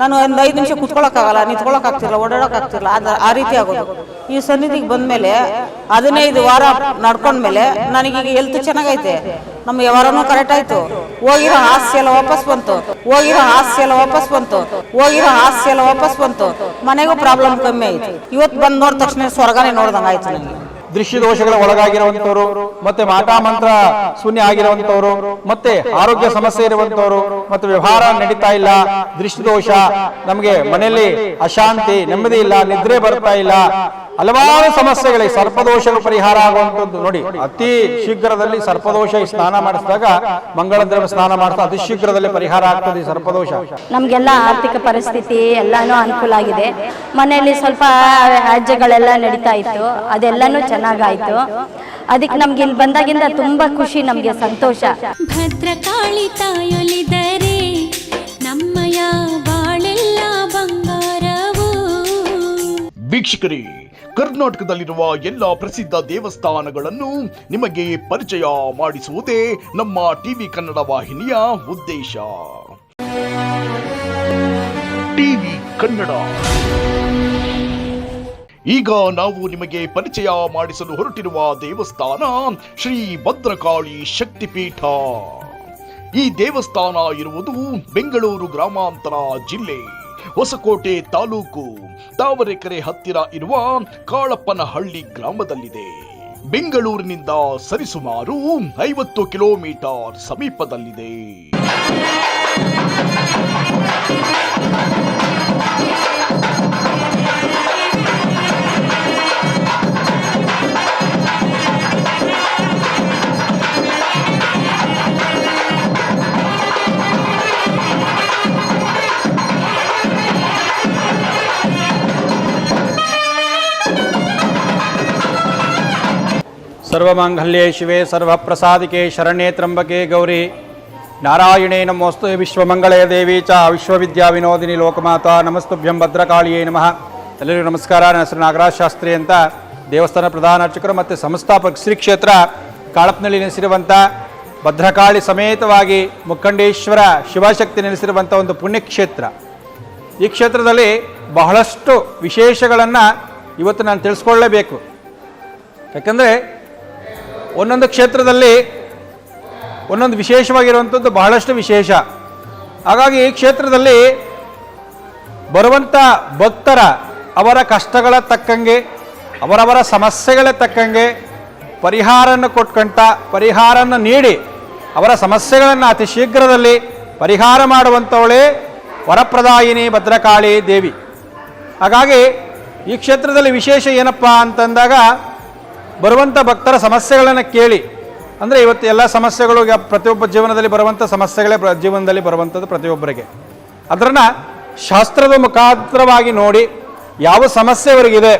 ನಾನು ಒಂದು ಐದು ನಿಮಿಷ ಕುತ್ಕೊಳ್ಳೋಕ್ಕಾಗಲ್ಲ ನಿಂತ್ಕೊಳ್ಳೋಕ್ಕಾಗ್ತಿಲ್ಲ ಓಡಾಡೋಕ್ಕಾಗ್ತಿಲ್ಲ, ಅದು ಆ ರೀತಿ ಆಗೋದು. ಈ ಸನ್ನಿಧಿಗೆ ಬಂದಮೇಲೆ ಹದಿನೈದು ವಾರ ನಡ್ಕೊಂಡ್ಮೇಲೆ ನನಗೀಗ ಹೆಲ್ತ್ ಚೆನ್ನಾಗೈತೆ. ನಮ್ಮ ವ್ಯವಹಾರನೂ ಕರೆಕ್ಟ್ ಆಯ್ತು. ಹೋಗಿರೋ ಆಸ್ತಿ ಎಲ್ಲ ವಾಪಸ್ ಬಂತು. ಹೋಗಿರೋ ಆಸ್ತಿ ಎಲ್ಲ ವಾಪಸ್ ಬಂತು. ಹೋಗಿರೋ ಆಸ್ತಿ ಎಲ್ಲ ವಾಪಸ್ ಬಂತು. ಮನೆಗೂ ಪ್ರಾಬ್ಲಮ್ ಕಮ್ಮಿ ಆಯ್ತು. ಇವತ್ತು ಬಂದು ನೋಡಿದ ತಕ್ಷಣ ಸ್ವರ್ಗನೇ ನೋಡ್ದಂಗೆ ಆಯ್ತು ನನಗೆ. ದೃಶ್ಯ ದೋಷಗಳ ಒಳಗಾಗಿರುವಂತವರು ಮತ್ತೆ ಮಾತಾ ಮಂತ್ರ ಶೂನ್ಯ ಆಗಿರುವಂತವರು ಮತ್ತೆ ಆರೋಗ್ಯ ಸಮಸ್ಯೆ ಇರುವಂತವರು ಮತ್ತೆ ವ್ಯವಹಾರ ನಡೀತಾ ಇಲ್ಲ ದೃಷ್ಟಿ ದೋಷ ನಮಗೆ ಮನೆಯಲ್ಲಿ ಅಶಾಂತಿ, ನೆಮ್ಮದಿ ಇಲ್ಲ, ನಿದ್ರೆ ಬರ್ತಾ ಇಲ್ಲ ಹಲವಾರು ಸಮಸ್ಯೆಗಳಿಗೆ ಸರ್ಪದೋಷಗಳು ಪರಿಹಾರ ಆಗುವಂತದ್ದು ನೋಡಿ ಅತಿ ಶೀಘ್ರದಲ್ಲಿ ಸರ್ಪದೋಷ ಸ್ನಾನ ಮಾಡಿಸಿದಾಗ ಮಂಗಳ ದ್ರವ್ಯ ಸ್ನಾನ ಮಾಡಿಸಿದ ಅತಿ ಶೀಘ್ರದಲ್ಲಿ ಪರಿಹಾರ ಆಗ್ತದೆ ಈ ಸರ್ಪದೋಷ. ನಮಗೆಲ್ಲ ಆರ್ಥಿಕ ಪರಿಸ್ಥಿತಿ ಎಲ್ಲಾನು ಅನುಕೂಲ ಆಗಿದೆ. ಮನೆಯಲ್ಲಿ ಸ್ವಲ್ಪ ರಾಜ್ಯಗಳೆಲ್ಲ ನಡೀತಾ ಇತ್ತು. ಅದೆಲ್ಲನೂ ಚೆನ್ನಾಗಾಯ್ತು. ಅದಕ್ಕೆ ನಮ್ಗೆ ಇಲ್ಲಿ ಬಂದಾಗಿಂದ ತುಂಬಾ ಖುಷಿ ನಮಗೆ ಸಂತೋಷ. ಭದ್ರಕಾಳಿ ತಾಯೊಲಿದರೆ ನಮ್ಮಯ ಬಾಳೆಲ್ಲ ಬಂಗಾರವು. ವೀಕ್ಷಕರೇ ಕರ್ನಾಟಕದಲ್ಲಿರುವ ಎಲ್ಲ ಪ್ರಸಿದ್ಧ ದೇವಸ್ಥಾನಗಳನ್ನು ನಿಮಗೆ ಪರಿಚಯ ಮಾಡಿಸುವುದೇ ನಮ್ಮ ಟಿವಿ ಕನ್ನಡ ವಾಹಿನಿಯ ಉದ್ದೇಶ. ಟಿವಿ ಕನ್ನಡ. ಈಗ ನಾವು ನಿಮಗೆ ಪರಿಚಯ ಮಾಡಿಸಲು ಹೊರಟಿರುವ ದೇವಸ್ಥಾನ ಶ್ರೀ ಭದ್ರಕಾಳಿ ಶಕ್ತಿಪೀಠ. ಈ ದೇವಸ್ಥಾನ ಇರುವುದು ಬೆಂಗಳೂರು ಗ್ರಾಮಾಂತರ ಜಿಲ್ಲೆ. ಹೊಸಕೋಟೆ ತಾಲೂಕು ತಾವರೆಕೆರೆ ಹತ್ತಿರ ಇರುವ ಕಾಳಪ್ಪನಹಳ್ಳಿ ಗ್ರಾಮದಲ್ಲಿದೆ. ಬೆಂಗಳೂರಿನಿಂದ ಸರಿಸುಮಾರು ಐವತ್ತು ಕಿಲೋಮೀಟರ್ ಸಮೀಪದಲ್ಲಿದೆ. ಸರ್ವಮಾಂಗಲ್ಯೇ ಶಿವೆ, ಸರ್ವಪ್ರಸಾದಿಕೆ ಶರಣ್ಯೇ ತ್ರಂಬಕೆ ಗೌರಿ. ನಾರಾಯಣೇ ನಮೋಸ್ತು, ವಿಶ್ವಮಂಗಳೇ ದೇವಿ ಚ, ವಿಶ್ವವಿದ್ಯಾ ವಿನೋದಿನಿ ಲೋಕಮಾತಾ, ನಮಸ್ತುಭ್ಯಂ ಭದ್ರಕಾಳಿಯೇ ನಮಃ. ಎಲ್ಲರಿಗೂ ನಮಸ್ಕಾರ, ನನ್ನ ಹೆಸರು ನಾಗರಾಜ್ ಶಾಸ್ತ್ರಿ ಅಂತ ದೇವಸ್ಥಾನ ಪ್ರಧಾನ ಅರ್ಚಕರು ಮತ್ತು ಸಂಸ್ಥಾಪಕ ಶ್ರೀ ಕ್ಷೇತ್ರ ಕಾಳಪ್ನಲ್ಲಿ ನೆಲೆಸಿರುವಂಥ ಭದ್ರಕಾಳಿ ಸಮೇತವಾಗಿ ಮುಖಂಡೇಶ್ವರ ಶಿವಶಕ್ತಿ ನೆಲೆಸಿರುವಂಥ ಒಂದು ಪುಣ್ಯಕ್ಷೇತ್ರ. ಈ ಕ್ಷೇತ್ರದಲ್ಲಿ ಬಹಳಷ್ಟು ವಿಶೇಷಗಳನ್ನು ಇವತ್ತು ನಾನು ತಿಳಿಸ್ಕೊಳ್ಳೇಬೇಕು. ಯಾಕಂದರೆ ಒಂದೊಂದು ಕ್ಷೇತ್ರದಲ್ಲಿ ಒಂದೊಂದು ವಿಶೇಷವಾಗಿರುವಂಥದ್ದು ಬಹಳಷ್ಟು ವಿಶೇಷ. ಹಾಗಾಗಿ ಈ ಕ್ಷೇತ್ರದಲ್ಲಿ ಬರುವಂಥ ಭಕ್ತರ ಅವರ ಕಷ್ಟಗಳ ತಕ್ಕಂಗೆ, ಅವರವರ ಸಮಸ್ಯೆಗಳ ತಕ್ಕಂಗೆ ಪರಿಹಾರವನ್ನು ಕೊಟ್ಕೊಂತ ಪರಿಹಾರವನ್ನು ನೀಡಿ ಅವರ ಸಮಸ್ಯೆಗಳನ್ನು ಅತಿ ಶೀಘ್ರದಲ್ಲಿ ಪರಿಹಾರ ಮಾಡುವಂಥವಳೇ ವರಪ್ರದಾಯಿನಿ ಭದ್ರಕಾಳಿ ದೇವಿ. ಹಾಗಾಗಿ ಈ ಕ್ಷೇತ್ರದಲ್ಲಿ ವಿಶೇಷ ಏನಪ್ಪ ಅಂತಂದಾಗ ಬರುವಂಥ ಭಕ್ತರ ಸಮಸ್ಯೆಗಳನ್ನು ಕೇಳಿ, ಅಂದರೆ ಇವತ್ತು ಎಲ್ಲ ಸಮಸ್ಯೆಗಳು ಪ್ರತಿಯೊಬ್ಬ ಜೀವನದಲ್ಲಿ ಬರುವಂಥ ಸಮಸ್ಯೆಗಳೇ ಜೀವನದಲ್ಲಿ ಬರುವಂಥದ್ದು ಪ್ರತಿಯೊಬ್ಬರಿಗೆ. ಅದನ್ನು ಶಾಸ್ತ್ರದ ಮುಖಾಂತರವಾಗಿ ನೋಡಿ, ಯಾವ ಸಮಸ್ಯೆ ಇವರಿಗಿದೆ,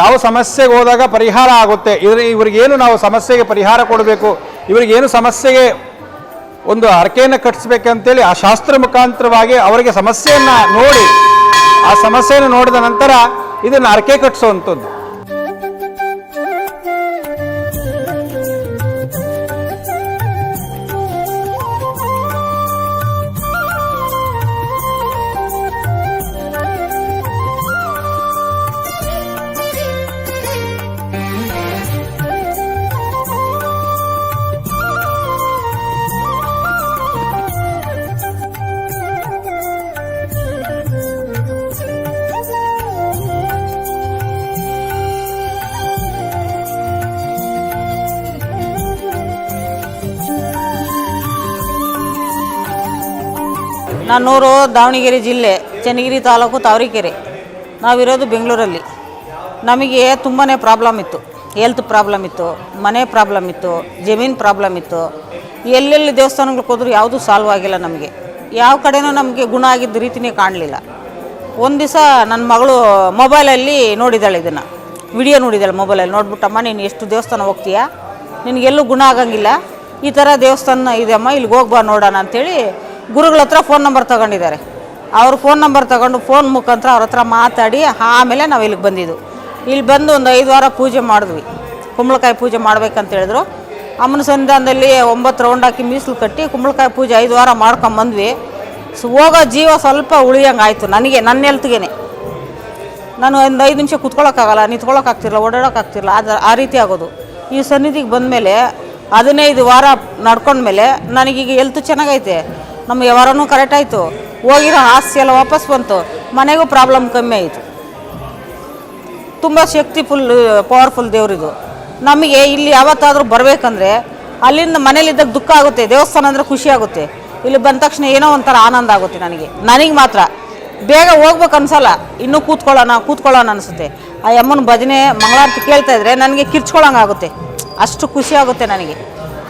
ಯಾವ ಸಮಸ್ಯೆಗೆ ಹೋದಾಗ ಪರಿಹಾರ ಆಗುತ್ತೆ, ಇದ್ರ, ಇವರಿಗೇನು ನಾವು ಸಮಸ್ಯೆಗೆ ಪರಿಹಾರ ಕೊಡಬೇಕು, ಇವರಿಗೇನು ಸಮಸ್ಯೆಗೆ ಒಂದು ಹರಕೆಯನ್ನು ಕಟ್ಟಿಸ್ಬೇಕಂತೇಳಿ ಆ ಶಾಸ್ತ್ರ ಮುಖಾಂತರವಾಗಿ ಅವರಿಗೆ ಸಮಸ್ಯೆಯನ್ನು ನೋಡಿ, ಆ ಸಮಸ್ಯೆಯನ್ನು ನೋಡಿದ ನಂತರ ಇದನ್ನು ಅರಕೆ ಕಟ್ಟಿಸುವಂಥದ್ದು ನಾನ್ನೂರು ದಾವಣಗೆರೆ ಜಿಲ್ಲೆ, ಚನ್ನಗಿರಿ ತಾಲೂಕು ತಾವರಿಕೆರೆ. ನಾವಿರೋದು ಬೆಂಗಳೂರಲ್ಲಿ. ನಮಗೆ ತುಂಬಾ ಪ್ರಾಬ್ಲಮ್ ಇತ್ತು. ಹೆಲ್ತ್ ಪ್ರಾಬ್ಲಮ್ ಇತ್ತು, ಮನೆ ಪ್ರಾಬ್ಲಮ್ ಇತ್ತು, ಜಮೀನು ಪ್ರಾಬ್ಲಮ್ ಇತ್ತು. ಎಲ್ಲೆಲ್ಲಿ ದೇವಸ್ಥಾನಗಳಿಗೆ ಹೋದ್ರೂ ಯಾವುದೂ ಸಾಲ್ವ್ ಆಗಿಲ್ಲ ನಮಗೆ. ಯಾವ ಕಡೆನೂ ನಮಗೆ ಗುಣ ಆಗಿದ್ದ ರೀತಿನೇ ಕಾಣಲಿಲ್ಲ. ಒಂದು ದಿವಸ ನನ್ನ ಮಗಳು ಮೊಬೈಲಲ್ಲಿ ನೋಡಿದ್ದಾಳೆ ಇದನ್ನು. ವಿಡಿಯೋ ನೋಡಿದ್ದಾಳೆ ಮೊಬೈಲಲ್ಲಿ ನೋಡ್ಬಿಟ್ಟಮ್ಮ, ನೀನು ಎಷ್ಟು ದೇವಸ್ಥಾನ ಹೋಗ್ತೀಯಾ? ನಿನಗೆಲ್ಲೂ ಗುಣ ಆಗಂಗಿಲ್ಲ. ಈ ಥರ ದೇವಸ್ಥಾನ ಇದೆಯಮ್ಮ, ಇಲ್ಲಿಗೆ ಹೋಗ್ಬಾ ನೋಡೋಣ ಅಂತೇಳಿ ಗುರುಗಳ ಹತ್ರ ಫೋನ್ ನಂಬರ್ ತಗೊಂಡಿದ್ದಾರೆ. ಅವ್ರ ಫೋನ್ ನಂಬರ್ ತಗೊಂಡು ಫೋನ್ ಮುಖಾಂತರ ಅವ್ರ ಹತ್ರ ಮಾತಾಡಿ, ಆಮೇಲೆ ನಾವು ಇಲ್ಲಿಗೆ ಬಂದಿದ್ದು. ಇಲ್ಲಿ ಬಂದು ಒಂದು ಐದು ವಾರ ಪೂಜೆ ಮಾಡಿದ್ವಿ. ಕುಂಬಳಕಾಯಿ ಪೂಜೆ ಮಾಡ್ಬೇಕಂತ ಹೇಳಿದ್ರು. ಅಮ್ಮನ ಸಂಧಾನದಲ್ಲಿ ಒಂಬತ್ತು ರೌಂಡ್ ಹಾಕಿ ಮೀಸಲು ಕಟ್ಟಿ ಕುಂಬಳಕಾಯಿ ಪೂಜೆ ಐದು ವಾರ ಮಾಡ್ಕೊಂಬಂದ್ವಿ ಸೊ, ಹೋಗೋ ಜೀವ ಸ್ವಲ್ಪ ಉಳಿಯಂಗೆ ಆಯಿತು ನನಗೆ, ನನ್ನ ಹೆಲ್ತ್ಗೆ ನಾನು ಒಂದು ಐದು ನಿಮಿಷ ಕುತ್ಕೊಳ್ಳೋಕ್ಕಾಗಲ್ಲ ನಿಂತ್ಕೊಳ್ಳೋಕ್ಕಾಗ್ತಿರಲ್ಲ ಓಡಾಡೋಕ್ಕಾಗ್ತಿರಲ್ಲ ಅದು ಆ ರೀತಿ ಆಗೋದು. ಈ ಸನ್ನಿಧಿಗೆ ಬಂದಮೇಲೆ ಹದಿನೈದು ವಾರ ನಡ್ಕೊಂಡ್ಮೇಲೆ ನನಗೀಗ ಹೆಲ್ತ್ ಚೆನ್ನಾಗೈತೆ. ನಮ್ಮ ವ್ಯವಹಾರನೂ ಕರೆಕ್ಟ್ ಆಯಿತು. ಹೋಗಿರೋ ಆಸ್ತಿ ಎಲ್ಲ ವಾಪಸ್ ಬಂತು. ಮನೆಗೂ ಪ್ರಾಬ್ಲಮ್ ಕಮ್ಮಿ ಆಯಿತು. ತುಂಬ ಶಕ್ತಿಫುಲ್ ಪವರ್ಫುಲ್ ದೇವರಿದು ನಮಗೆ ಇಲ್ಲಿ ಯಾವತ್ತಾದರೂ ಬರಬೇಕಂದ್ರೆ ಅಲ್ಲಿಂದ ಮನೇಲಿದ್ದಾಗ ದುಃಖ ಆಗುತ್ತೆ, ದೇವಸ್ಥಾನ ಅಂದರೆ ಖುಷಿ ಆಗುತ್ತೆ. ಇಲ್ಲಿ ಬಂದ ತಕ್ಷಣ ಏನೋ ಒಂಥರ ಆನಂದ ಆಗುತ್ತೆ ನನಗೆ. ನನಗೆ ಮಾತ್ರ. ಬೇಗ ಹೋಗ್ಬೇಕು ಅನ್ಸಲ್ಲ. ಇನ್ನೂ ಕೂತ್ಕೊಳ್ಳೋಣ ಕೂತ್ಕೊಳ್ಳೋಣ ಅನಿಸುತ್ತೆ. ಆ ಅಮ್ಮನ ಭಜನೆ ಮಂಗಳಾರತಿ ಕೇಳ್ತಾ ಇದ್ರೆ ನನಗೆ ಕಿರ್ಚ್ಕೊಳ್ಳೋಂಗಾಗುತ್ತೆ ಅಷ್ಟು ಖುಷಿ ಆಗುತ್ತೆ ನನಗೆ.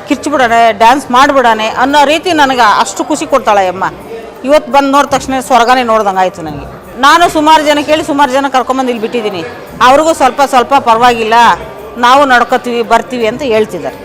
ಕಿರ್ಚ್ಬಿಡೋಣ ಡ್ಯಾನ್ಸ್ ಮಾಡಿಬಿಡೋಣ ಅನ್ನೋ ರೀತಿ ನನಗೆ ಅಷ್ಟು ಖುಷಿ ಕೊಡ್ತಾಳೆ ಅಮ್ಮ ಇವತ್ತು ಬಂದು ನೋಡಿದ ತಕ್ಷಣ ಸ್ವರ್ಗನೇ ನೋಡ್ದಂಗೆ ಆಯಿತು ನನಗೆ ನಾನು ಸುಮಾರು ಜನ ಕೇಳಿ ಸುಮಾರು ಜನ ಕರ್ಕೊಂಬಂದು ಇಲ್ಲಿ ಬಿಟ್ಟಿದ್ದೀನಿ. ಅವ್ರಿಗೂ ಸ್ವಲ್ಪ ಸ್ವಲ್ಪ ಪರವಾಗಿಲ್ಲ. ನಾವು ನಡ್ಕೋತೀವಿ, ಬರ್ತೀವಿ ಅಂತ ಹೇಳ್ತಿದ್ದಾರೆ.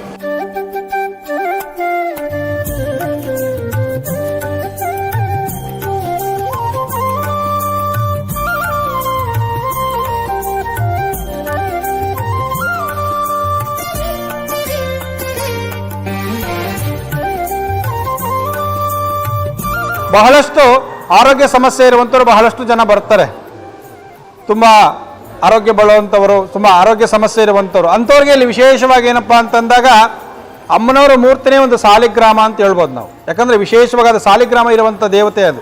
ಬಹಳಷ್ಟು ಆರೋಗ್ಯ ಸಮಸ್ಯೆ ಇರುವಂಥವ್ರು ಬಹಳಷ್ಟು ಜನ ಬರ್ತಾರೆ. ತುಂಬ ಆರೋಗ್ಯ ಬಳುವಂಥವರು ತುಂಬ ಆರೋಗ್ಯ ಸಮಸ್ಯೆ ಇರುವಂಥವ್ರು ಅಂಥವ್ರಿಗೆ ಇಲ್ಲಿ ವಿಶೇಷವಾಗಿ ಏನಪ್ಪ ಅಂತಂದಾಗ ಅಮ್ಮನವರ ಮೂರ್ತಿನೇ ಒಂದು ಸಾಲಿಗ್ರಾಮ ಅಂತ ಹೇಳ್ಬೋದು ನಾವು. ಯಾಕಂದರೆ ವಿಶೇಷವಾಗಿ ಅದು ಸಾಲಿಗ್ರಾಮ ಇರುವಂಥ ದೇವತೆ ಅದು.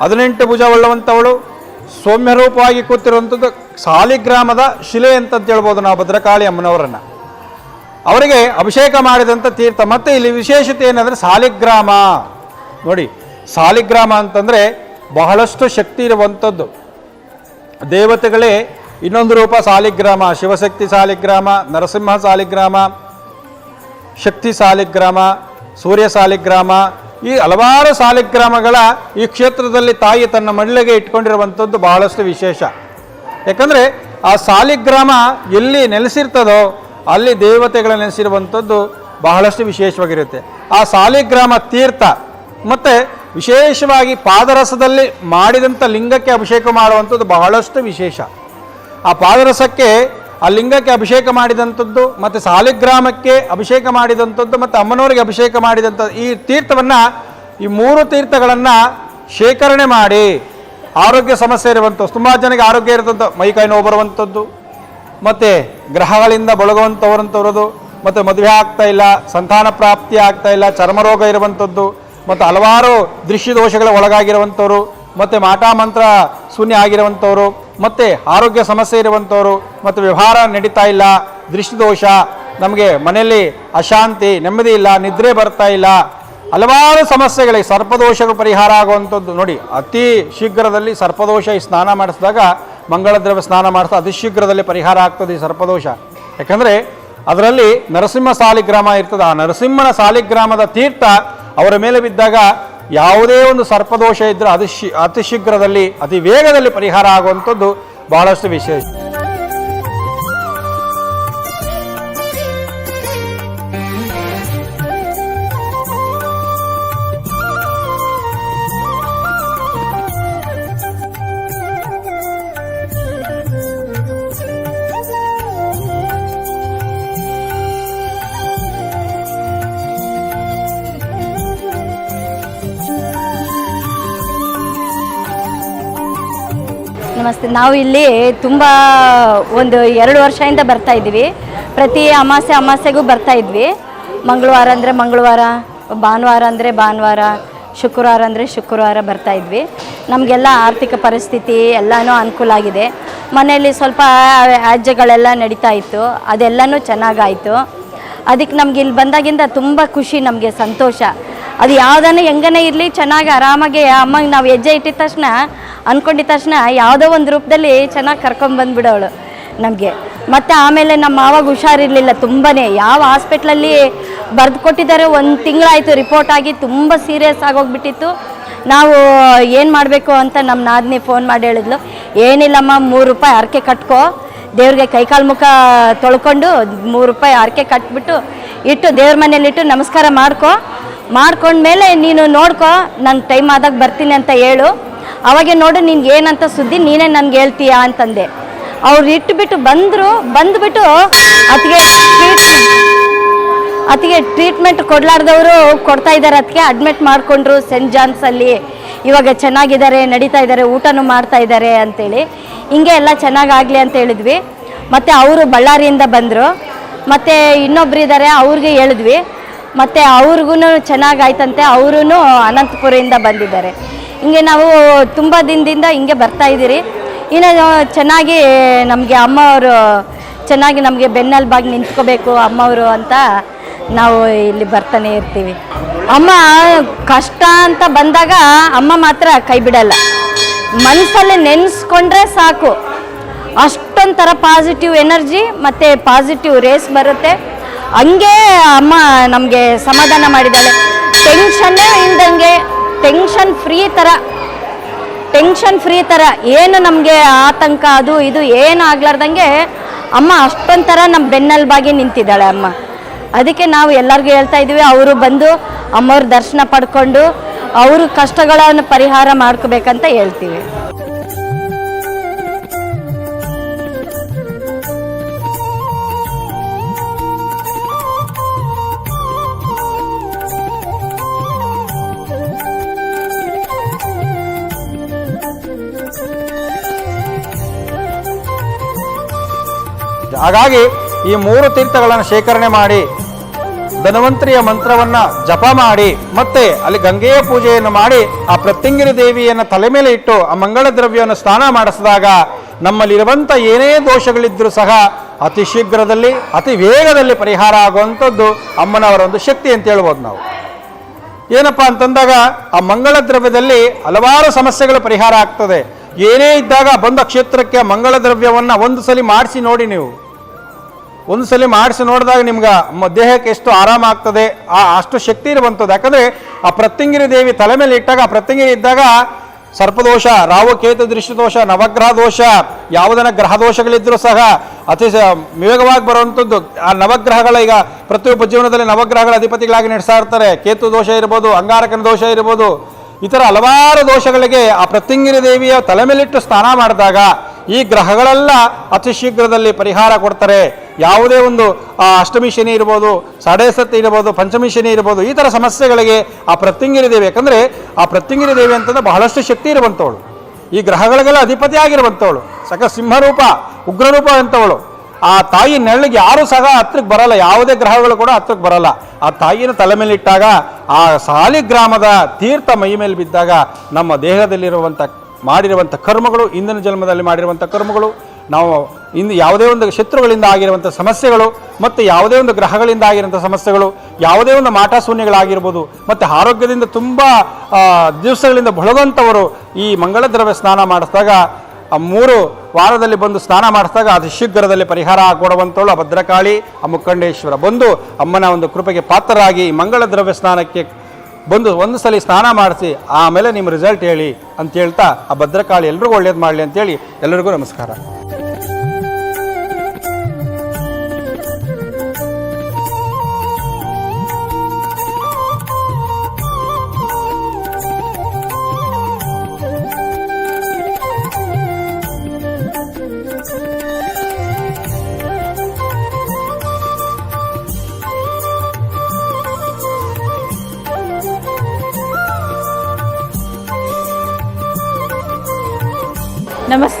ಹದಿನೆಂಟು ಭುಜ ಉಳ್ಳವಂಥವಳು ಸೌಮ್ಯ ರೂಪವಾಗಿ ಕೂತಿರುವಂಥದ್ದು ಸಾಲಿಗ್ರಾಮದ ಶಿಲೆ ಅಂತಂತ ಹೇಳ್ಬೋದು ನಾವು ಭದ್ರಕಾಳಿ ಅಮ್ಮನವರನ್ನು. ಅವರಿಗೆ ಅಭಿಷೇಕ ಮಾಡಿದಂಥ ತೀರ್ಥ. ಮತ್ತು ಇಲ್ಲಿ ವಿಶೇಷತೆ ಏನಂದರೆ ಸಾಲಿಗ್ರಾಮ. ನೋಡಿ, ಸಾಲಿಗ್ರಾಮ ಅಂತಂದರೆ ಬಹಳಷ್ಟು ಶಕ್ತಿ ಇರುವಂಥದ್ದು. ದೇವತೆಗಳೇ, ಇನ್ನೊಂದು ರೂಪ ಸಾಲಿಗ್ರಾಮ, ಶಿವಶಕ್ತಿ ಸಾಲಿಗ್ರಾಮ, ನರಸಿಂಹ ಸಾಲಿಗ್ರಾಮ, ಶಕ್ತಿ ಸಾಲಿಗ್ರಾಮ, ಸೂರ್ಯ ಸಾಲಿಗ್ರಾಮ, ಈ ಹಲವಾರು ಸಾಲಿಗ್ರಾಮಗಳ ಈ ಕ್ಷೇತ್ರದಲ್ಲಿ ತಾಯಿ ತನ್ನ ಮಣ್ಣಿಗೆ ಇಟ್ಕೊಂಡಿರುವಂಥದ್ದು ಬಹಳಷ್ಟು ವಿಶೇಷ. ಯಾಕಂದರೆ ಆ ಸಾಲಿಗ್ರಾಮ ಎಲ್ಲಿ ನೆಲೆಸಿರ್ತದೋ ಅಲ್ಲಿ ದೇವತೆಗಳ ನೆಲೆಸಿರುವಂಥದ್ದು ಬಹಳಷ್ಟು ವಿಶೇಷವಾಗಿರುತ್ತೆ. ಆ ಸಾಲಿಗ್ರಾಮ ತೀರ್ಥ ಮತ್ತು ವಿಶೇಷವಾಗಿ ಪಾದರಸದಲ್ಲಿ ಮಾಡಿದಂಥ ಲಿಂಗಕ್ಕೆ ಅಭಿಷೇಕ ಮಾಡುವಂಥದ್ದು ಬಹಳಷ್ಟು ವಿಶೇಷ. ಆ ಪಾದರಸಕ್ಕೆ ಆ ಲಿಂಗಕ್ಕೆ ಅಭಿಷೇಕ ಮಾಡಿದಂಥದ್ದು, ಮತ್ತು ಸಾಲಿಗ್ರಾಮಕ್ಕೆ ಅಭಿಷೇಕ ಮಾಡಿದಂಥದ್ದು, ಮತ್ತು ಅಮ್ಮನವರಿಗೆ ಅಭಿಷೇಕ ಮಾಡಿದಂಥ ಈ ತೀರ್ಥವನ್ನು, ಈ ಮೂರು ತೀರ್ಥಗಳನ್ನು ಶೇಖರಣೆ ಮಾಡಿ ಆರೋಗ್ಯ ಸಮಸ್ಯೆ ಇರುವಂಥದ್ದು, ತುಂಬ ಜನಕ್ಕೆ ಆರೋಗ್ಯ ಇರುವಂಥ ಮೈಕೈ ನೋವು ಬರುವಂಥದ್ದು, ಮತ್ತು ಗ್ರಹಗಳಿಂದ ಬಳಗುವಂಥವ್ರಂಥವ್ರದು ಮತ್ತು ಮದುವೆ ಆಗ್ತಾ ಇಲ್ಲ, ಸಂತಾನ ಪ್ರಾಪ್ತಿ ಆಗ್ತಾ ಇಲ್ಲ ಚರ್ಮರೋಗ ಇರುವಂಥದ್ದು ಮತ್ತು ಹಲವಾರು ದೃಶ್ಯದೋಷಗಳ ಒಳಗಾಗಿರುವಂಥವ್ರು, ಮತ್ತು ಮಾಟ ಮಂತ್ರ ಶೂನ್ಯ ಆಗಿರುವಂಥವ್ರು, ಮತ್ತು ಆರೋಗ್ಯ ಸಮಸ್ಯೆ ಇರುವಂಥವ್ರು, ಮತ್ತು ವ್ಯವಹಾರ ನಡೀತಾ ಇಲ್ಲ ದೃಷ್ಟಿದೋಷ ನಮಗೆ ಮನೆಯಲ್ಲಿ ಅಶಾಂತಿ, ನೆಮ್ಮದಿ ಇಲ್ಲ, ನಿದ್ರೆ ಬರ್ತಾ ಇಲ್ಲ, ಹಲವಾರು ಸಮಸ್ಯೆಗಳಿಗೆ ಸರ್ಪದೋಷಗಳು ಪರಿಹಾರ ಆಗುವಂಥದ್ದು. ನೋಡಿ, ಅತಿ ಶೀಘ್ರದಲ್ಲಿ ಸರ್ಪದೋಷ ಈ ಸ್ನಾನ ಮಾಡಿಸಿದಾಗ ಮಂಗಳ ದ್ರವ್ಯ ಸ್ನಾನ ಮಾಡ್ತಾ ಅತಿ ಶೀಘ್ರದಲ್ಲಿ ಪರಿಹಾರ ಆಗ್ತದೆ ಈ ಸರ್ಪದೋಷ. ಯಾಕಂದರೆ, ಅದರಲ್ಲಿ ನರಸಿಂಹ ಸಾಲಿಗ್ರಾಮ ಇರ್ತದೆ. ಆ ನರಸಿಂಹನ ಸಾಲಿಗ್ರಾಮದ ತೀರ್ಥ ಅವರ ಮೇಲೆ ಬಿದ್ದಾಗ ಯಾವುದೇ ಒಂದು ಸರ್ಪದೋಷ ಇದ್ದರೆ ಅತಿ ಶಿ ಅತಿ ಶೀಘ್ರದಲ್ಲಿ ಅತಿ ವೇಗದಲ್ಲಿ ಪರಿಹಾರ ಆಗುವಂಥದ್ದು ಬಹಳಷ್ಟು ವಿಶೇಷ. ನಮಸ್ತೆ. ನಾವು ಇಲ್ಲಿ ತುಂಬ ಒಂದು ಎರಡು ವರ್ಷದಿಂದ ಬರ್ತಾ ಇದ್ದೀವಿ. ಪ್ರತಿ ಅಮಾಸೆ ಅಮಾಸೆಗೂ ಬರ್ತಾ ಇದ್ವಿ. ಮಂಗಳವಾರ ಅಂದರೆ ಮಂಗಳವಾರ, ಭಾನುವಾರ ಅಂದರೆ ಭಾನುವಾರ, ಶುಕ್ರವಾರ ಅಂದರೆ ಶುಕ್ರವಾರ ಬರ್ತಾ ಇದ್ವಿ. ನಮಗೆಲ್ಲ ಆರ್ಥಿಕ ಪರಿಸ್ಥಿತಿ ಎಲ್ಲನೂ ಅನುಕೂಲ ಆಗಿದೆ. ಮನೆಯಲ್ಲಿ ಸ್ವಲ್ಪ ಆಜ್ಯಗಳೆಲ್ಲ ನಡೀತಾ ಇತ್ತು. ಅದೆಲ್ಲನೂ ಚೆನ್ನಾಗಾಯಿತು. ಅದಕ್ಕೆ ನಮ್ಗೆ ಇಲ್ಲಿ ಬಂದಾಗಿಂದ ತುಂಬ ಖುಷಿ, ನಮಗೆ ಸಂತೋಷ. ಅದು ಯಾವುದನ್ನು ಹೆಂಗನೇ ಇರಲಿ, ಚೆನ್ನಾಗಿ ಆರಾಮಾಗಿ ಅಮ್ಮಗೆ ನಾವು ಹೆಜ್ಜೆ ಇಟ್ಟಿದ ತಕ್ಷಣ ಅಂದ್ಕೊಂಡಿದ್ದ ತಕ್ಷಣ ಯಾವುದೋ ಒಂದು ರೂಪದಲ್ಲಿ ಚೆನ್ನಾಗಿ ಕರ್ಕೊಂಬಂದ್ಬಿಡೋಳು ನಮಗೆ. ಮತ್ತು ಆಮೇಲೆ ನಮ್ಮ ಮಾವಾಗ ಹುಷಾರಿರಲಿಲ್ಲ ತುಂಬಾ ಯಾವ ಹಾಸ್ಪಿಟ್ಲಲ್ಲಿ ಬರೆದು ಕೊಟ್ಟಿದ್ದಾರೆ ಒಂದು ತಿಂಗಳಾಯಿತು ರಿಪೋರ್ಟ್ ಆಗಿ ತುಂಬ ಸೀರಿಯಸ್ ಆಗೋಗ್ಬಿಟ್ಟಿತ್ತು. ನಾವು ಏನು ಮಾಡಬೇಕು ಅಂತ ನಮ್ಮ ನಾದಿನಿ ಫೋನ್ ಮಾಡಿ ಹೇಳಿದ್ಲು. ಏನಿಲ್ಲಮ್ಮ, ಮೂರು ರೂಪಾಯಿ ಹರಕೆ ಕಟ್ಕೊ. ದೇವ್ರಿಗೆ ಕೈಕಾಲು ಮುಖ ತೊಳ್ಕೊಂಡು ಮೂರು ರೂಪಾಯಿ ಹರಕೆ ಕಟ್ಬಿಟ್ಟು ಇಟ್ಟು ದೇವ್ರ ಮನೇಲಿಟ್ಟು ನಮಸ್ಕಾರ ಮಾಡ್ಕೊ. ಮಾಡ್ಕೊಂಡ್ಮೇಲೆ ನೀನು ನೋಡ್ಕೊ, ನಂಗೆ ಟೈಮ್ ಆದಾಗ ಬರ್ತೀನಿ ಅಂತ ಹೇಳು. ಅವಾಗೆ ನೋಡು, ನಿನ್ಗೆ ಏನಂತ ಸುದ್ದಿ ನೀನೇ ನನ್ಗೆ ಹೇಳ್ತೀಯಾ ಅಂತಂದೆ. ಅವ್ರು ಇಟ್ಬಿಟ್ಟು ಬಂದರು, ಬಂದುಬಿಟ್ಟು ಅದಕ್ಕೆ ಅದಕ್ಕೆ ಟ್ರೀಟ್ಮೆಂಟ್ ಕೊಡಲಾರ್ದವರು ಕೊಡ್ತಾ ಇದ್ದಾರೆ ಅದಕ್ಕೆ ಅಡ್ಮಿಟ್ ಮಾಡಿಕೊಂಡ್ರು ಸೆಂಟ್ ಜಾನ್ಸಲ್ಲಿ ಇವಾಗ ಚೆನ್ನಾಗಿದ್ದಾರೆ ನಡೀತಾ ಇದ್ದಾರೆ ಊಟನೂ ಮಾಡ್ತಾ ಇದ್ದಾರೆ ಅಂತೇಳಿ. ಹಿಂಗೆ ಎಲ್ಲ ಚೆನ್ನಾಗಾಗಲಿ ಅಂತ ಹೇಳಿದ್ವಿ. ಮತ್ತು ಅವರು ಬಳ್ಳಾರಿಯಿಂದ ಬಂದರು. ಮತ್ತು ಇನ್ನೊಬ್ರು ಇದ್ದಾರೆ ಅವ್ರಿಗೆ ಹೇಳಿದ್ವಿ. ಮತ್ತು ಅವ್ರಿಗೂ ಚೆನ್ನಾಗಾಯ್ತಂತೆ ಅವರೂ ಅನಂತಪುರದಿಂದ ಬಂದಿದ್ದಾರೆ. ಹಿಂಗೆ ನಾವು ತುಂಬ ದಿನದಿಂದ ಹಿಂಗೆ ಬರ್ತಾ ಇದ್ದೀರಿ. ಇನ್ನು ಚೆನ್ನಾಗಿ ನಮಗೆ ಅಮ್ಮವರು, ಚೆನ್ನಾಗಿ ನಮಗೆ ಬೆನ್ನೆಲುಬಾಗಿ ನಿಂತ್ಕೋಬೇಕು ಅಮ್ಮವರು ಅಂತ ನಾವು ಇಲ್ಲಿ ಬರ್ತಾನೆ ಇರ್ತೀವಿ. ಅಮ್ಮ, ಕಷ್ಟ ಅಂತ ಬಂದಾಗ ಅಮ್ಮ ಮಾತ್ರ ಕೈ ಬಿಡಲ್ಲ. ಮನಸ್ಸಲ್ಲಿ ನೆನೆಸ್ಕೊಂಡ್ರೆ ಸಾಕು. ಅಷ್ಟೊಂಥರ ಪಾಸಿಟಿವ್ ಎನರ್ಜಿ ಮತ್ತು ಪಾಸಿಟಿವ್ ರೇಸ್ ಬರುತ್ತೆ. ಹಂಗೆ ಅಮ್ಮ ನಮಗೆ ಸಮಾಧಾನ ಮಾಡಿದ್ದಾಳೆ. ಟೆನ್ಷನ್ನೇ ಇಲ್ದಂಗೆ ಟೆನ್ಷನ್ ಫ್ರೀ ಥರ ಟೆನ್ಷನ್ ಫ್ರೀ ಥರ ಏನು ನಮಗೆ ಆತಂಕ ಅದು ಇದು ಏನು ಆಗ್ಲಾರ್ದಂಗೆ ಅಮ್ಮ ಅಷ್ಟೊಂಥರ ನಮ್ಮ ಬೆನ್ನೆಲುಬಾಗಿ ನಿಂತಿದ್ದಾಳೆ ಅಮ್ಮ. ಅದಕ್ಕೆ ನಾವು ಎಲ್ಲರಿಗೂ ಹೇಳ್ತಾ ಇದ್ದೀವಿ ಅವರು ಬಂದು ಅಮ್ಮವ್ರ ದರ್ಶನ ಪಡ್ಕೊಂಡು ಅವರು ಕಷ್ಟಗಳನ್ನು ಪರಿಹಾರ ಮಾಡ್ಕೋಬೇಕಂತ ಹೇಳ್ತೀವಿ. ಹಾಗಾಗಿ ಈ ಮೂರು ತೀರ್ಥಗಳನ್ನು ಶೇಖರಣೆ ಮಾಡಿ ಧನ್ವಂತರಿಯ ಮಂತ್ರವನ್ನ ಜಪ ಮಾಡಿ ಮತ್ತೆ ಅಲ್ಲಿ ಗಂಗೆಯ ಪೂಜೆಯನ್ನು ಮಾಡಿ ಆ ಪ್ರತ್ಯಂಗಿರಿ ದೇವಿಯನ್ನು ತಲೆ ಮೇಲೆ ಇಟ್ಟು ಆ ಮಂಗಳ ದ್ರವ್ಯವನ್ನು ಸ್ನಾನ ಮಾಡಿಸಿದಾಗ ನಮ್ಮಲ್ಲಿರುವಂಥ ಏನೇ ದೋಷಗಳಿದ್ದರೂ ಸಹ ಅತಿ ಶೀಘ್ರದಲ್ಲಿ, ಅತಿ ವೇಗದಲ್ಲಿ ಪರಿಹಾರ ಆಗುವಂಥದ್ದು ಅಮ್ಮನವರ ಒಂದು ಶಕ್ತಿ ಅಂತ ಹೇಳ್ಬೋದು ನಾವು. ಏನಪ್ಪ ಅಂತಂದಾಗ ಆ ಮಂಗಳ ದ್ರವ್ಯದಲ್ಲಿ ಹಲವಾರು ಸಮಸ್ಯೆಗಳು ಪರಿಹಾರ ಆಗ್ತದೆ. ಏನೇ ಇದ್ದಾಗ ಬಂದ ಕ್ಷೇತ್ರಕ್ಕೆ ಮಂಗಳ ದ್ರವ್ಯವನ್ನು ಒಂದು ಸಲ ಮಾಡಿಸಿ ನೋಡಿ ನೀವು. ಒಂದು ಸಲ ಮಾಡಿಸಿ ನೋಡಿದಾಗ ನಿಮ್ಗೆ ದೇಹಕ್ಕೆ ಎಷ್ಟು ಆರಾಮ ಆಗ್ತದೆ, ಆ ಅಷ್ಟು ಶಕ್ತಿ ಇರುವಂಥದ್ದು ಯಾಕಂದರೆ ಆ ಪ್ರತ್ಯಂಗಿರಿ ದೇವಿ ತಲೆ ಮೇಲೆ ಇಟ್ಟಾಗ, ಆ ಪ್ರತ್ಯಂಗಿರಿ ಇದ್ದಾಗ ಸರ್ಪದೋಷ ರಾವು ಕೇತು ದೃಷ್ಟಿದೋಷ ನವಗ್ರಹ ದೋಷ ಯಾವುದನ್ನ ಗ್ರಹ ದೋಷಗಳಿದ್ರೂ ಸಹ ಅತಿ ವಿವೇಗವಾಗಿ ವೇಗವಾಗಿ ಬರುವಂಥದ್ದು ಆ ನವಗ್ರಹಗಳ ಈಗ ಪ್ರತಿಯೊಬ್ಬ ಜೀವನದಲ್ಲಿ ನವಗ್ರಹಗಳ ಅಧಿಪತಿಗಳಾಗಿ ನಡೆಸ್ತಾ ಇರ್ತಾರೆ. ಕೇತು ದೋಷ ಇರ್ಬೋದು, ಅಂಗಾರಕನ ದೋಷ ಇರ್ಬೋದು ಇತರ ಹಲವಾರು ದೋಷಗಳಿಗೆ ಆ ಪ್ರತ್ಯಂಗಿರಿ ದೇವಿಯ ತಲೆ ಮೇಲಿಟ್ಟು ಸ್ನಾನ ಮಾಡಿದಾಗ ಈ ಗ್ರಹಗಳೆಲ್ಲ ಅತಿ ಶೀಘ್ರದಲ್ಲಿ ಪರಿಹಾರ ಕೊಡ್ತಾರೆ. ಯಾವುದೇ ಒಂದು ಅಷ್ಟಮಿ ಶನಿ ಇರ್ಬೋದು, ಸಾಡೆ ಸತ್ತಿ ಇರ್ಬೋದು, ಪಂಚಮಿ ಶನಿ ಇರ್ಬೋದು, ಈ ಥರ ಸಮಸ್ಯೆಗಳಿಗೆ ಆ ಪ್ರತ್ಯಂಗಿರಿ ದೇವಿ, ಯಾಕಂದರೆ ಆ ಪ್ರತ್ಯಂಗಿರಿ ದೇವಿ ಅಂತಂದ್ರೆ ಬಹಳಷ್ಟು ಶಕ್ತಿ ಇರುವಂಥವಳು ಈ ಗ್ರಹಗಳಿಗೆಲ್ಲ ಅಧಿಪತಿ ಆಗಿರುವಂಥವಳು ಸಕ ಸಿಂಹರೂಪ, ಉಗ್ರರೂಪ ಅಂತವಳು. ಆ ತಾಯಿ ನೆರಳಿಗೆ ಯಾರು ಸಹ ಹತ್ರಕ್ಕೆ ಬರಲ್ಲ, ಯಾವುದೇ ಗ್ರಹಗಳು ಕೂಡ ಹತ್ರಕ್ಕೆ ಬರಲ್ಲ. ಆ ತಾಯಿನ ತಲೆ ಮೇಲೆ ಇಟ್ಟಾಗ ಆ ಸಾಲಿಗ್ರಾಮದ ತೀರ್ಥ ಮೈ ಮೇಲೆ ಬಿದ್ದಾಗ ನಮ್ಮ ದೇಹದಲ್ಲಿರುವಂಥ ಮಾಡಿರುವಂಥ ಕರ್ಮಗಳು ಇಂದಿನ ಜನ್ಮದಲ್ಲಿ ಮಾಡಿರುವಂಥ ಕರ್ಮಗಳು, ನಾವು ಇಂದು ಯಾವುದೇ ಒಂದು ಶತ್ರುಗಳಿಂದ ಆಗಿರುವಂಥ ಸಮಸ್ಯೆಗಳು, ಮತ್ತು ಯಾವುದೇ ಒಂದು ಗ್ರಹಗಳಿಂದ ಆಗಿರುವಂಥ ಸಮಸ್ಯೆಗಳು, ಯಾವುದೇ ಒಂದು ಮಾಟಾಶೂನ್ಯಗಳಾಗಿರ್ಬೋದು, ಮತ್ತು ಆರೋಗ್ಯದಿಂದ ತುಂಬ ದಿವಸಗಳಿಂದ ಬಳಗಂಥವರು ಈ ಮಂಗಳ ದ್ರವ್ಯ ಸ್ನಾನ ಮಾಡಿಸಿದಾಗ ಮೂರು ವಾರದಲ್ಲಿ ಬಂದು ಸ್ನಾನ ಮಾಡಿಸಿದಾಗ ಅದು ಶೀಘ್ರದಲ್ಲಿ ಪರಿಹಾರ ಕೊಡುವಂಥವಳು ಆ ಭದ್ರಕಾಳಿ, ಆ ಮುಖಂಡೇಶ್ವರ ಬಂದು ಅಮ್ಮನ ಒಂದು ಕೃಪೆಗೆ ಪಾತ್ರರಾಗಿ ಮಂಗಳ ದ್ರವ್ಯ ಸ್ನಾನಕ್ಕೆ ಬಂದು ಒಂದು ಸಲ ಸ್ನಾನ ಮಾಡಿಸಿ, ಆಮೇಲೆ ನಿಮ್ಮ ರಿಸಲ್ಟ್ ಹೇಳಿ. ಅಂತ ಹೇಳ್ತಾ ಆ ಭದ್ರಕಾಳಿ ಎಲ್ರಿಗೂ ಒಳ್ಳೇದು ಮಾಡಲಿ ಅಂತೇಳಿ ಎಲ್ಲರಿಗೂ ನಮಸ್ಕಾರ.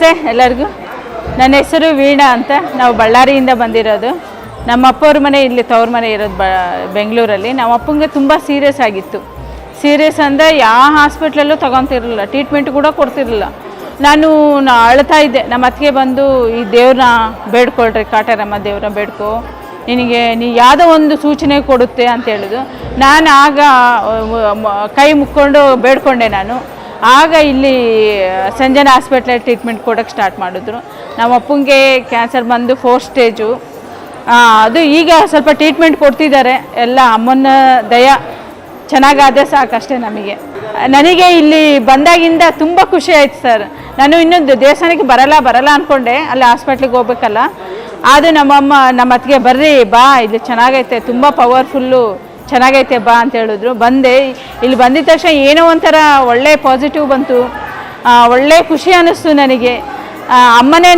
ನಮಸ್ತೆ ಎಲ್ಲರಿಗೂ. ನನ್ನ ಹೆಸರು ವೀಣಾ ಅಂತ. ನಾವು ಬಳ್ಳಾರಿಯಿಂದ ಬಂದಿರೋದು. ನಮ್ಮ ಅಪ್ಪವ್ರ ಮನೆ ಇಲ್ಲಿ ತವ್ರ ಮನೆ ಇರೋದು ಬೆಂಗಳೂರಲ್ಲಿ. ನಮ್ಮ ಅಪ್ಪಂಗೆ ತುಂಬ ಸೀರಿಯಸ್ ಆಗಿತ್ತು. ಸೀರಿಯಸ್ ಅಂದರೆ ಯಾವ ಹಾಸ್ಪಿಟ್ಲಲ್ಲೂ ತೊಗೊತಿರಲಿಲ್ಲ. ಟ್ರೀಟ್ಮೆಂಟ್ ಕೂಡ ಕೊಡ್ತಿರಲಿಲ್ಲ. ನಾನು ನಾ, ಅಳ್ತಾ ಇದ್ದೆ. ನಮ್ಮ ಅತ್ತಿಗೆ ಬಂದು, ಈ ದೇವ್ರನ್ನ ಬೇಡ್ಕೊಳ್ರಿ, ಕಾಟಾರಮ್ಮ ದೇವ್ರನ್ನ ಬೇಡ್ಕೊ. ನಿನಗೆ, ನೀ ಯಾವುದೋ ಒಂದು ಸೂಚನೆ ಕೊಡುತ್ತೆ ಅಂತ ಹೇಳಿದ್ರು. ನಾನು ಆಗ ಕೈ ಮುಕ್ಕೊಂಡು ಬೇಡ್ಕೊಂಡೆ ನಾನು. ಆಗ ಇಲ್ಲಿ ಸಂಜನಾ ಹಾಸ್ಪಿಟ್ಲಲ್ಲಿ ಟ್ರೀಟ್ಮೆಂಟ್ ಕೊಡೋಕ್ಕೆ ಸ್ಟಾರ್ಟ್ ಮಾಡಿದ್ರು. ನಮ್ಮ ಅಪ್ಪಂಗೆ ಕ್ಯಾನ್ಸರ್ ಬಂದು ಫೋರ್ ಸ್ಟೇಜು ಅದು ಈಗ ಸ್ವಲ್ಪ ಟ್ರೀಟ್ಮೆಂಟ್ ಕೊಡ್ತಿದ್ದಾರೆ. ಎಲ್ಲ ಅಮ್ಮನ ದಯ ಚೆನ್ನಾಗಾದರೆ ಸಾಕಷ್ಟೇ ನಮಗೆ. ನನಗೆ ಇಲ್ಲಿ ಬಂದಾಗಿಂದ ತುಂಬ ಖುಷಿ ಆಯ್ತು ಸರ್. ನಾನು ಇನ್ನೊಂದು ದೇವಸ್ಥಾನಕ್ಕೆ ಬರಲ್ಲ ಬರಲ್ಲ ಅಂದ್ಕೊಂಡೆ ಅಲ್ಲಿ ಹಾಸ್ಪಿಟ್ಲಿಗೆ ಹೋಗ್ಬೇಕಲ್ಲ. ಅದು ನಮ್ಮಮ್ಮ ನಮ್ಮ ಅತ್ತಿಗೆ, ಬರ್ರಿ, ಬಾ ಇಲ್ಲಿ ಚೆನ್ನಾಗೈತೆ, ತುಂಬ ಪವರ್ಫುಲ್ಲು ಚೆನ್ನಾಗೈತೆ ಬಾ ಅಂತ ಹೇಳಿದ್ರು. ಬಂದೆ. ಇಲ್ಲಿ ಬಂದಿದ ತಕ್ಷಣ ಏನೋ ಒಂಥರ ಒಳ್ಳೆ ಪಾಸಿಟಿವ್ ಬಂತು. ಒಳ್ಳೆ ಖುಷಿ ಅನ್ನಿಸ್ತು ನನಗೆ. ಅಮ್ಮನೇ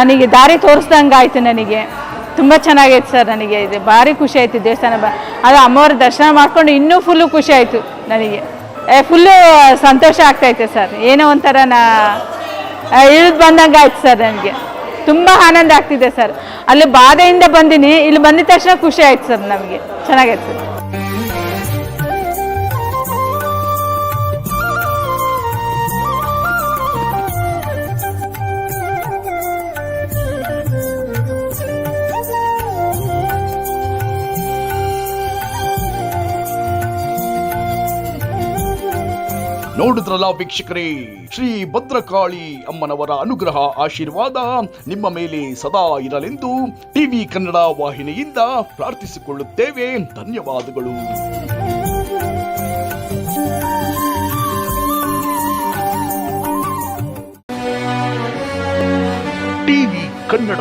ನನಗೆ ದಾರಿ ತೋರಿಸ್ದಂಗೆ ಆಯಿತು ನನಗೆ. ತುಂಬ ಚೆನ್ನಾಗೈತೆ ಸರ್ ನನಗೆ. ಇದು ಭಾರಿ ಖುಷಿ ಆಯಿತು ದೇವಸ್ಥಾನ ಬ, ಅದು ಅಮ್ಮವ್ರ ದರ್ಶನ ಮಾಡಿಕೊಂಡು ಇನ್ನೂ ಫುಲ್ಲು ಖುಷಿ ಆಯಿತು ನನಗೆ. ಫುಲ್ಲು ಸಂತೋಷ ಆಗ್ತೈತೆ ಸರ್. ಏನೋ ಒಂಥರ ನಾ ಇಳಿದು ಬಂದಂಗೆ ಆಯ್ತು ಸರ್ ನನಗೆ. ತುಂಬ ಆನಂದ ಆಗ್ತಿದೆ ಸರ್. ಅಲ್ಲಿ ಬಾಧೆಯಿಂದ ಬಂದೀನಿ, ಇಲ್ಲಿ ಬಂದಿದ ತಕ್ಷಣ ಖುಷಿ ಆಯ್ತು ಸರ್ ನಮಗೆ. ಚೆನ್ನಾಗೈತೆ ಸರ್. ನೋಡಿದ್ರಲ್ಲ ವೀಕ್ಷಕರೇ? ಶ್ರೀ ಭದ್ರಕಾಳಿ ಅಮ್ಮನವರ ಅನುಗ್ರಹ ಆಶೀರ್ವಾದ ನಿಮ್ಮ ಮೇಲೆ ಸದಾ ಇರಲೆಂದು ಟಿವಿ ಕನ್ನಡ ವಾಹಿನಿಯಿಂದ ಪ್ರಾರ್ಥಿಸಿಕೊಳ್ಳುತ್ತೇವೆ. ಧನ್ಯವಾದಗಳು. ಟಿವಿ ಕನ್ನಡ.